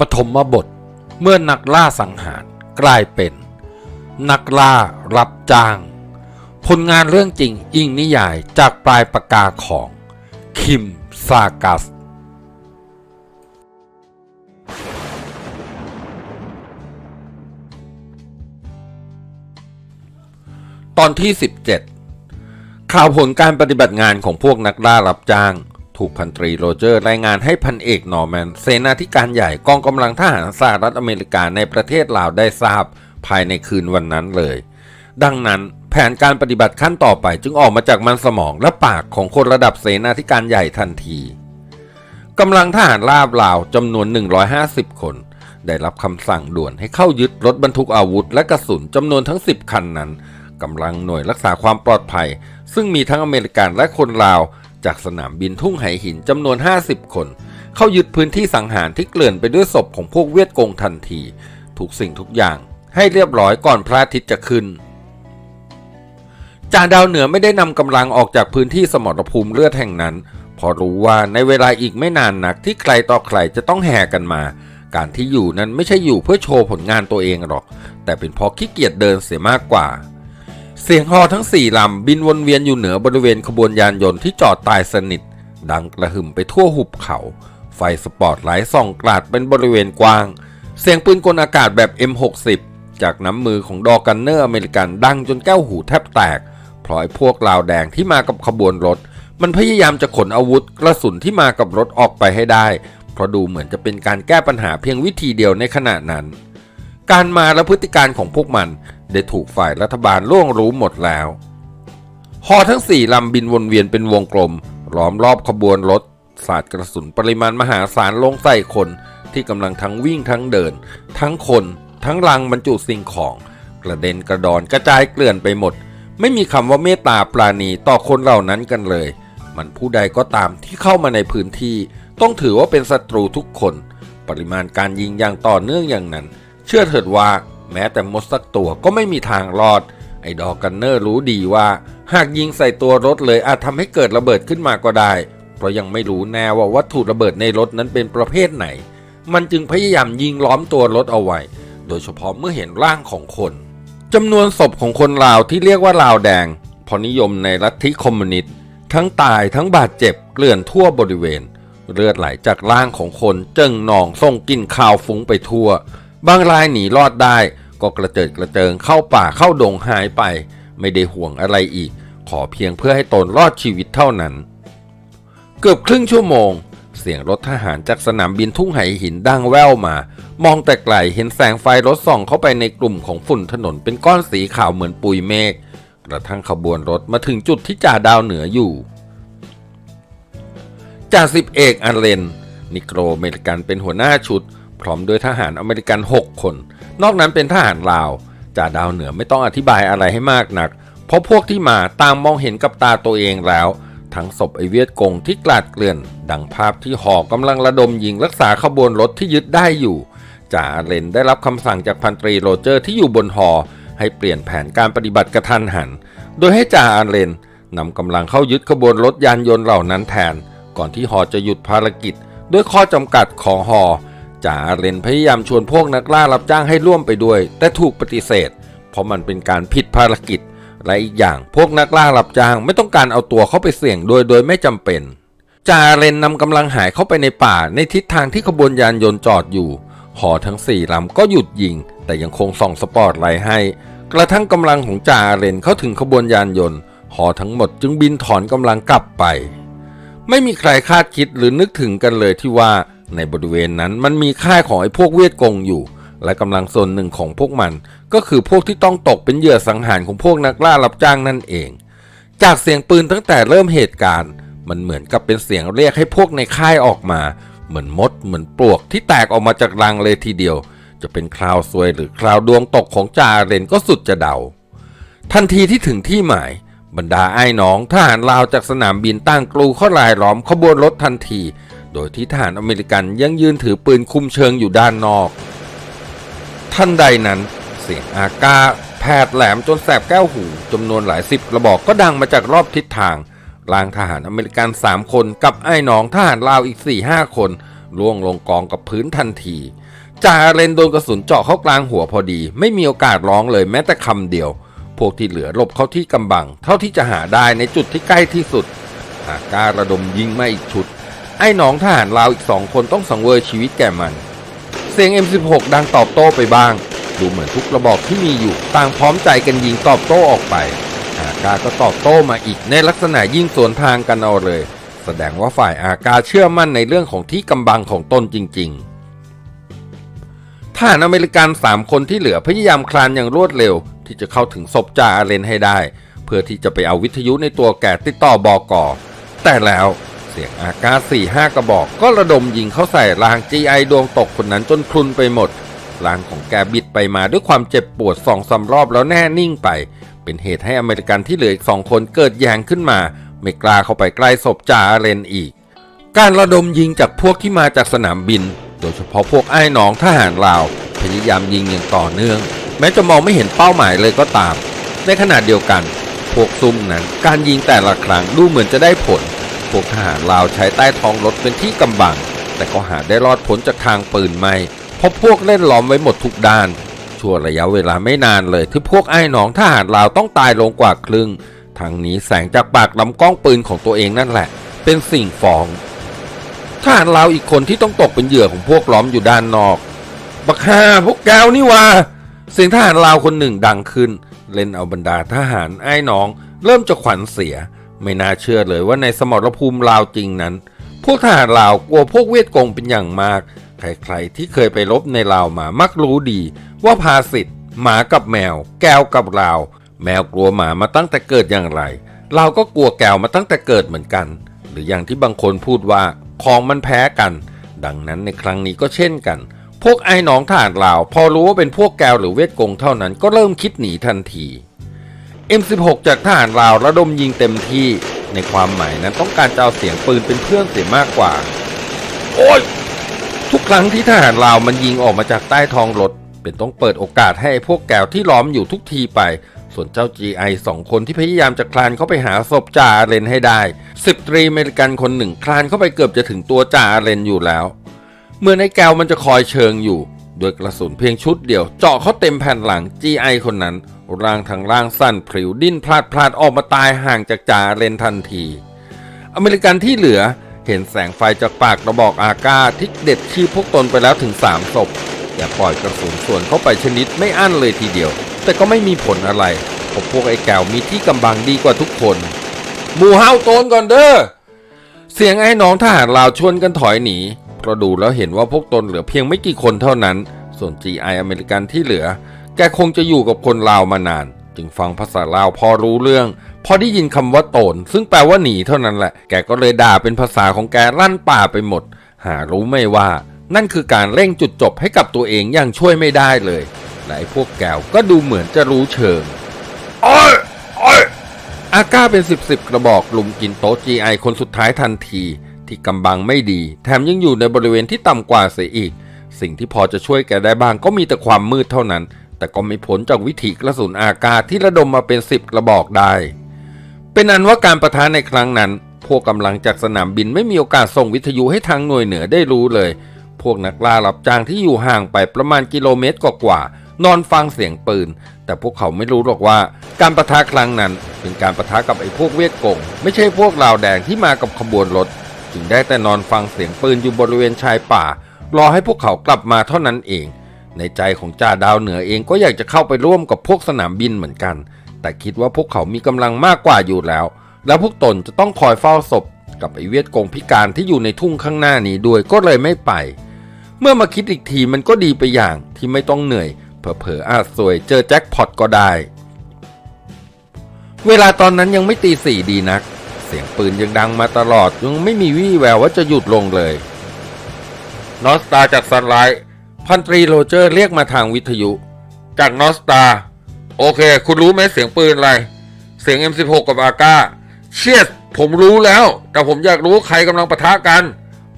ปฐมบท เมื่อนักล่าสังหารกลายเป็น นักล่ารับจ้าง ผลงานเรื่องจริงอิงนิยายจากปลายปากกาของ คิมซากัส ตอนที่ 17 ข่าวผลการปฏิบัติงานของพวกนักล่ารับจ้าง ถูกพันตรีโรเจอร์รายงานให้พันเอกนอร์แมน เสนาธิการใหญ่กองกำลังทหารสหรัฐอเมริกาในประเทศลาวได้ทราบภายในคืนวันนั้นเลย ดังนั้นแผนการปฏิบัติขั้นต่อไปจึงออกมาจากมันสมองและปากของคนระดับเสนาธิการใหญ่ทันทีกำลังทหารลาบลาวจำนวน 150 คน ได้รับคำสั่งด่วนให้เข้ายึดรถบรรทุกอาวุธและกระสุนจำนวนทั้ง 10 คันนั้นกำลังหน่วยรักษาความปลอดภัย ซึ่งมีทั้งอเมริกันและคนลาว จากสนามบินทุ่งไหหินจำนวน 50 คน เข้ายึดพื้นที่สังหารที่เกลื่อนไปด้วยศพของพวกเวียดกงทันที ทุกสิ่งทุกอย่าง ให้เรียบร้อยก่อนพระอาทิตย์จะขึ้นจ่าดาวเหนือไม่ได้นำกำลังออกจากพื้นที่สมรภูมิเลือดแห่งนั้น พอรู้ว่าในเวลาอีกไม่นานนักที่ใครต่อใครจะต้องแห่กันมา การที่อยู่นั้นไม่ใช่อยู่เพื่อโชว์ผลงานตัวเองหรอก แต่เป็นเพราะขี้เกียจเดินเสียมากกว่า เสียงฮอทั้งสี่ลำบินวนเวียนอยู่เหนือบริเวณขบวนยานยนต์ที่จอดตายสนิท ดังกระหึ่มไปทั่วหุบเขา ไฟสปอตไลท์ส่องกลาดเป็นบริเวณกว้าง เสียงปืนกลอากาศแบบ M60 จากน้ำมือของดอกันเนอร์อเมริกันดังจนแก้วหูแทบแตกเพราะไอ้พวกลาวแดงที่มากับขบวนรถ มันพยายามจะขนอาวุธกระสุนที่มากับรถออกไปให้ได้ เพราะดูเหมือนจะเป็นการแก้ปัญหาเพียงวิธีเดียวในขณะนั้น การมาและพฤติการของพวกมัน ได้ถูกฝ่ายรัฐบาลล่วงรู้หมดแล้วฮอทั้งสี่ลำบินวนเวียนเป็นวงกลมล้อมรอบขบวนรถสาดกระสุนปริมาณมหาศาลลงใส่คนที่กำลังทั้งวิ่งทั้งเดิน ทั้งคนทั้งลังบรรจุสิ่งของ กระเด็นกระดอนกระจายเกลื่อนไปหมด ไม่มีคำว่าเมตตาปราณีต่อคนเหล่านั้นกันเลย มันผู้ใดก็ตามที่เข้ามาในพื้นที่ ต้องถือว่าเป็นศัตรูทุกคน ปริมาณการยิงอย่างต่อเนื่องอย่างนั้น ชื่อเถิดว่าแม้แต่มดสักตัวก็ไม่มีทางรอด ไอ้ดอกกันเนอร์รู้ดีว่า หากยิงใส่ตัวรถเลยอาจทำให้เกิดระเบิดขึ้นมาก็ได้ เพราะยังไม่รู้แน่ว่าวัตถุระเบิดในรถนั้นเป็นประเภทไหน มันจึงพยายามยิงล้อมตัวรถเอาไว้ โดยเฉพาะเมื่อเห็นร่างของคนจำนวนศพของคนลาวที่เรียกว่าลาวแดง พอนิยมในลัทธิคอมมิวนิสต์ทั้งตายทั้งบาดเจ็บเกลื่อนทั่วบริเวณ เลือดไหลจากร่างของคนเจิ่งนองส่งกลิ่นคาวฟุ้งไปทั่ว บางรายหนีรอดได้ ก็กระเจิดกระเจิงเข้าป่าเข้าดงหายไป ไม่ได้ห่วงอะไรอีก ขอเพียงเพื่อให้ตนรอดชีวิตเท่านั้น เกือบครึ่งชั่วโมง เสียงรถทหารจากสนามบินทุ่งไหหินดังแว่วมา มองแต่ไกลเห็นแสงไฟรถส่องเข้าไปในกลุ่มของฝุ่นถนนเป็นก้อนสีขาวเหมือนปุยเมฆกระทั่งขบวนรถมาถึงจุดที่จ่าดาวเหนืออยู่จ่าสิบเอกอันเลนนิโกรเมริกันเป็นหัวหน้าชุด พร้อมด้วยทหารอเมริกัน 6 คน นอกนั้นเป็นทหารลาวจ่าดาวเหนือไม่ต้องอธิบายอะไรให้มากนัก เพราะพวกที่มาต่างมองเห็นกับตาตัวเองแล้ว ทั้งศพไอเวียดกงที่กลาดเกลื่อน ดังภาพที่หอกำลังระดมยิงรักษาขบวนรถที่ยึดได้อยู่จ่าเลนได้รับคำสั่งจากพันตรีโรเจอร์ที่อยู่บนหอ ให้เปลี่ยนแผนการปฏิบัติกระทันหัน โดยให้จ่าอาเลนนำกำลังเข้ายึดขบวนรถยานยนต์เหล่านั้นแทน ก่อนที่หอจะหยุดภารกิจ ด้วยข้อจำกัดของหอ จ่าเลนพยายามชวนพวกนักล่ารับจ้างให้ร่วมไปด้วย แต่ถูกปฏิเสธ เพราะมันเป็นการผิดภารกิจ และอีกอย่างพวกนักล่ารับจ้างไม่ต้องการเอาตัวเข้าไปเสี่ยงโดยโดยไม่จำเป็นจ่าเลนนำกำลังหายเข้าไปในป่าในทิศทางที่ขบวนยานยนต์จอดอยู่ หอทั้งสี่ลำก็หยุดยิง แต่ยังคงส่องสปอร์ตไลท์ให้ กระทั่งกำลังของจ่าเลนเข้าถึงขบวนยานยนต์ หอทั้งหมดจึงบินถอนกำลังกลับไป ไม่มีใครคาดคิดหรือนึกถึงกันเลยที่ว่า ในบริเวณนั้นมันมีค่ายของไอ้พวกเวียดกงอยู่ และกำลังส่วนหนึ่งของพวกมัน ก็คือพวกที่ต้องตกเป็นเหยื่อสังหารของพวกนักล่ารับจ้างนั่นเอง จากเสียงปืนตั้งแต่เริ่มเหตุการณ์ มันเหมือนกับเป็นเสียงเรียกให้พวกในค่ายออกมา เหมือนมดเหมือนปลวกที่แตกออกมาจากรังเลยทีเดียว จะเป็นคราวซวยหรือคราวดวงตกของจาเรนก็สุดจะเดา ทันทีที่ถึงที่หมายบรรดาไอ้น้องทหารลาวจากสนามบินตั้งกลูเข้ารายล้อมขบวนรถทันที โดยที่ทหารอเมริกันยังยืนถือปืนคุมเชิงอยู่ด้านนอกทันใดนั้นเสียงอากาแผดแหลมจนแสบแก้วหูจำนวนหลายสิบกระบอกก็ดังมาจากรอบทิศทางรางทหารอเมริกัน3คนกับไอ้น้องทหารลาวอีก4-5คนล่วงลงกองกับพื้นทันทีจ่าเลนโดนกระสุนเจาะเข้ากลางหัวพอดี ไม่มีโอกาสร้องเลยแม้แต่คำเดียว พวกที่เหลือหลบเข้าที่กำบัง เท่าที่จะหาได้ในจุดที่ใกล้ที่สุดอาการระดมยิงมาอีกชุด ไอ้น้องทหารลาวอีกสองคนต้องสังเวยชีวิตแก่มัน เสียง M16 ดังตอบโต้ไปบ้าง ดูเหมือนทุกระบอกที่มีอยู่ ต่างพร้อมใจกันยิงตอบโต้ออกไปอากาก็ตอบโต้มาอีกในลักษณะยิงสวนทางกันเอาเลย แสดงว่าฝ่ายอากาเชื่อมั่นในเรื่องของที่กำบังของตนจริง ๆทหารอเมริกัน3คนที่เหลือพยายามคลานอย่างรวดเร็ว ที่จะเข้าถึงศพจ่าอาเลนให้ได้ เพื่อที่จะไปเอาวิทยุในตัวแก่ติดต่อบอกอแต่แล้ว เสียงอากาสี่ห้ากระบอก ก็ระดมยิงเข้าใส่ราง GI ดวงตกคนนั้นจนพลุนไปหมดรางของแกบิดไปมาด้วยความเจ็บปวดสองสารอบแล้วแน่นิ่งไป เป็นเหตุให้อเมริกันที่เหลืออีกสองคนเกิดแยงขึ้นมา ไม่กล้าเข้าไปใกล้ศพจ่าอาเรนอีก การระดมยิงจากพวกที่มาจากสนามบิน โดยเฉพาะพวกไอ้หนองทหารลาว พยายามยิงอย่างต่อเนื่อง แม้จะมองไม่เห็นเป้าหมายเลยก็ตาม ในขณะเดียวกัน พวกซุ่มนั้นการยิงแต่ละครั้งดูเหมือนจะได้ผล พวกทหารลาวใช้ใต้ท้องรถเป็นที่กำบัง แต่ก็หาได้รอดพ้นจากทางปืนไม่เพราะพวกเล่นล้อมไว้หมดทุกด้าน ชั่วระยะเวลาไม่นานเลยที่พวกไอ้หนองทหารลาวต้องตายลงกว่าครึ่งทางนี้แสงจากปากลำกล้องปืนของตัวเองนั่นแหละ เป็นสิ่งฟ้องทหารลาวอีกคนที่ต้องตกเป็นเหยื่อของพวกล้อมอยู่ด้านนอก บักฮาพวกแกวนี่ว่าเสียงทหารลาวคนหนึ่งดังขึ้น เล่นเอาบรรดาทหารไอ้น้อง เริ่มจะขวัญเสีย ไม่น่าเชื่อเลยว่าในสมรภูมิลาวจริงนั้น พวกทหารลาวกลัวพวกเวียดกงเป็นอย่างมาก ใครๆที่เคยไปรบในลาวมามักรู้ดี ว่าภาสิทธ์หมากับแมว แก้วกับลาว แมวกลัวหมามาตั้งแต่เกิดอย่างไรเราก็กลัวแก้วมาตั้งแต่เกิดเหมือนกัน หรืออย่างที่บางคนพูดว่าของมันแพ้กัน ดังนั้นในครั้งนี้ก็เช่นกัน พวกไอ้น้องทหารลาว พอรู้ว่าเป็นพวกแกวหรือเวทกงเท่านั้นก็เริ่มคิดหนีทันที M16 จากทหารลาวระดมยิงเต็มที่ในความหมายนั้นต้องการจะเอาเสียงปืนเป็นเพื่อนเสียมากกว่า โอ้ย ทุกครั้งที่ทหารลาวมันยิงออกมาจากใต้ท้องรถ เป็นต้องเปิดโอกาสให้พวกแกวที่ล้อมอยู่ทุกทีไป ส่วนเจ้า GI สองคนที่พยายามจะคลานเข้าไปหาศพจ่าอาเรนให้ได้สิบตรีอเมริกันคนหนึ่งคลานเข้าไปเกือบจะถึงตัวจ่าอาเรนอยู่แล้ว เมื่อในแก้วมันจะคอยเชิงอยู่ โดยกระสุนเพียงชุดเดียว เจาะเขาเต็มแผ่นหลัง GI คนนั้น ร่างทางร่างสั้นพริวดิ้นพลาดพลาดออกมาตายห่างจากจ่าเลนทันที อเมริกันที่เหลือเห็นแสงไฟจากปากกระบอกอากาที่เด็ดชีพพวกตนไปแล้วถึง3ศพอย่าปล่อยกระสุนส่วนเข้าไปชนิดไม่อั้นเลยทีเดียว แต่ก็ไม่มีผลอะไรพราะพวกไอ้แก้วมีที่กำบังดีกว่าทุกคนหมู่เฮาโตนก่อนเด้อเสียงไอ้น้องทหารลาวชวนกันถอยหนี เพราะดูแล้วเห็นว่าพวกตนเหลือเพียงไม่กี่คนเท่านั้น ส่วน GI อเมริกันที่เหลือ แกคงจะอยู่กับคนลาวมานาน จึงฟังภาษาลาวพอรู้เรื่อง พอได้ยินคำว่าโตน ซึ่งแปลว่าหนีเท่านั้นแหละ แกก็เลยด่าเป็นภาษาของแกลั่นป่าไปหมด หารู้ไม่ว่า นั่นคือการเร่งจุดจบให้กับตัวเองอย่างช่วยไม่ได้เลยและไอ้พวกแกวก็ดูเหมือนจะรู้เชิงโอ้ยโอ้ยอาก้าเป็นสิบสิบกระบอกลุมกินโต๊ะ GI คนสุดท้ายทันที ที่กำบังไม่ดี แถมยังอยู่ในบริเวณที่ต่ำกว่าเสียอีก สิ่งที่พอจะช่วยแกได้บ้างก็มีแต่ความมืดเท่านั้น แต่ก็ไม่พ้นจากวิถีกระสุนอากาศที่ระดมมาเป็นสิบกระบอกได้ เป็นอันว่าการประทะในครั้งนั้น พวกกำลังจากสนามบินไม่มีโอกาสส่งวิทยุให้ทางหน่วยเหนือได้รู้เลย พวกนักล่ารับจ้างที่อยู่ห่างไปประมาณกิโลเมตรกว่าๆนอนฟังเสียงปืน แต่พวกเขาไม่รู้หรอกว่า การประทะครั้งนั้น เป็นการประทะกับไอ้พวกเวทกง ไม่ใช่พวกลาวแดงที่มากับขบวนรถ จึงได้แต่นอนฟังเสียงปืนอยู่บริเวณชายป่า รอให้พวกเขากลับมาเท่านั้นเอง ในใจของจ่าดาวเหนือเองก็อยากจะเข้าไปร่วมกับพวกสนามบินเหมือนกัน แต่คิดว่าพวกเขามีกำลังมากกว่าอยู่แล้ว แล้วพวกตนจะต้องคอยเฝ้าศพ กับไอเวียดกงพิการที่อยู่ในทุ่งข้างหน้านี้ด้วยก็เลยไม่ไป เมื่อมาคิดอีกทีมันก็ดีไปอย่างที่ไม่ต้องเหนื่อยเผลอๆอาจสวยเจอแจ็คพอตก็ได้ เวลาตอนนั้นยังไม่ตีสี่ดีนัก เสียงปืนยังดังมาตลอดยังไม่มีวี่แววว่าจะหยุดลงเลย นอสตาจากซันไลท์พันตรีโรเจอร์เรียกมาทางวิทยุ จากนอสตา โอเค คุณรู้ไหมเสียงปืนอะไร เสียง M16 กับอากาเชียสผมรู้แล้ว แต่ผมอยากรู้ใครกำลังปะทะกัน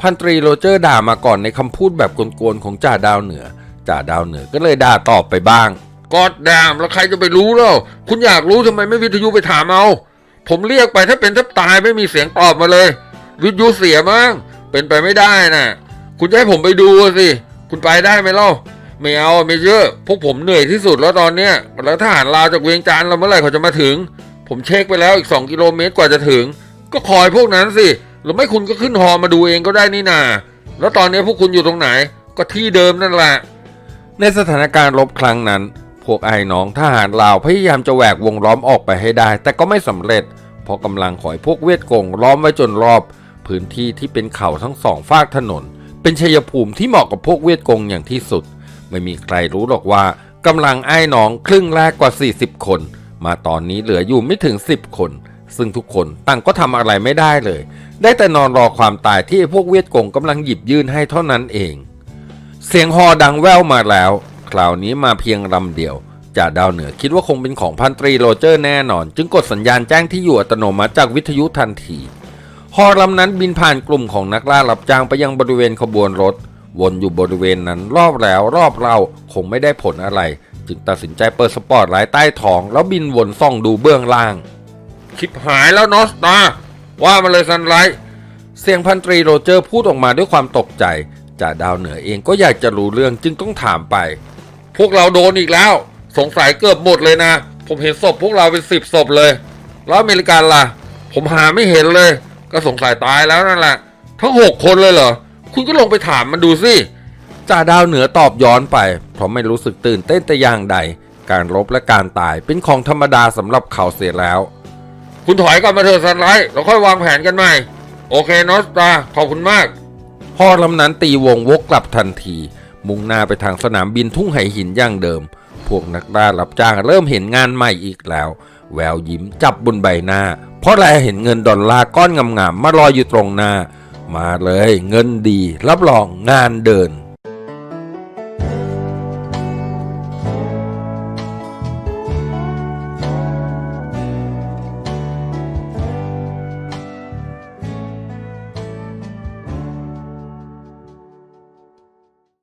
พันตรีโรเจอร์ด่ามาก่อนในคำพูดแบบกวนๆของจ่าดาวเหนือจ่าดาวเหนือก็เลยด่าตอบไปบ้างกอดดามแล้วใครจะไปรู้แล้วคุณอยากรู้ทำไมไม่วิทยุไปถามเอา ผมเรียกไปถ้าเป็นถ้าตายไม่มีเสียงตอบมาเลย วิทยุเสียมั้งเป็นไปไม่ได้นะคุณจะให้ผมไปดูสิ คุณไปได้ไหมเล่าไม่เอาไม่เยอะพวกผมเหนื่อยที่สุดแล้วตอนเนี้ยแล้วทหารลาวจากเวียงจันทร์เราเมื่อไหร่เขาจะมาถึง ผมเช็คไปแล้วอีก 2 กิโลเมตรกว่าจะถึง ก็คอยพวกนั้นสิหรือไม่คุณก็ขึ้นฮอมาดูเองก็ได้นี่นา แล้วตอนนี้พวกคุณอยู่ตรงไหน ก็ที่เดิมนั่นแหละในสถานการณ์รบครั้งนั้น พวกไอ้น้องทหารลาวพยายามจะแหวกวงล้อมออกไปให้ได้ แต่ก็ไม่สำเร็จ เพราะกำลังขอยพวกเวียดกงล้อมไว้จนรอบ พื้นที่ที่เป็นเขาทั้งสองฝากถนน เป็นชัยภูมิที่เหมาะกับพวกเวียดกงอย่างที่สุด ไม่มีใครรู้หรอกว่ากำลังไอ้น้องครึ่งแรกกว่า 40 คน มาตอนนี้เหลืออยู่ไม่ถึง 10 คน ซึ่งทุกคนต่างก็ทำอะไรไม่ได้เลย ได้แต่นอนรอความตายที่พวกเวียดกงกำลังหยิบยื่นให้เท่านั้นเอง เสียงฮอดังแว่วมาแล้ว คราวนี้มาเพียงลำเดียวจ่าดาวเหนือคิดว่าคงเป็นของพันตรีโรเจอร์แน่นอน จึงกดสัญญาณแจ้งที่อยู่อัตโนมัติจากวิทยุทันทีฮอลำนั้นบินผ่านกลุ่มของนักล่ารับจ้างไปยังบริเวณขบวนรถ วนอยู่บริเวณนั้นรอบแล้วรอบเล่าคงไม่ได้ผลอะไร จึงตัดสินใจเปิดสปอร์ตไลท์ใต้ท้อง แล้วบินวนส่องดูเบื้องล่าง คิดหายแล้วนอสตาว่ามาเลยซันไลท์เสียงพันตรีโรเจอร์พูดออกมาด้วยความตกใจจ่าดาวเหนือเองก็อยากจะรู้เรื่องจึงต้องถามไป พวกเราโดนอีกแล้ว สงสัยเกือบหมดเลยนะ ผมเห็นศพพวกเราเป็นสิบศพเลย แล้วอเมริกันล่ะ ผมหาไม่เห็นเลย ก็สงสัยตายแล้วนั่นแหละ ทั้งหกคนเลยเหรอ คุณก็ลงไปถามมันดูสิจ่าดาวเหนือตอบย้อนไป เพราะไม่รู้สึกตื่นเต้นแต่อย่างใด การรบและการตายเป็นของธรรมดาสำหรับเขาเสียแล้ว คุณถอยกลับมาเถอะซันไลท์เราค่อยวางแผนกันใหม่ โอเคนอสตาขอบคุณมากฮอลำนั้นตีวงวกกลับทันที มุ่งหน้าไปทางสนามบินทุ่งไหหินย่างเดิม พวกนักล่ารับจ้างเริ่มเห็นงานใหม่อีกแล้ว แววยิ้มจับบนใบหน้า เพราะแลเห็นเงินดอลลาร์ก้อนงามๆมารออยู่ตรงหน้า มาเลยเงินดีรับรองงานเดิน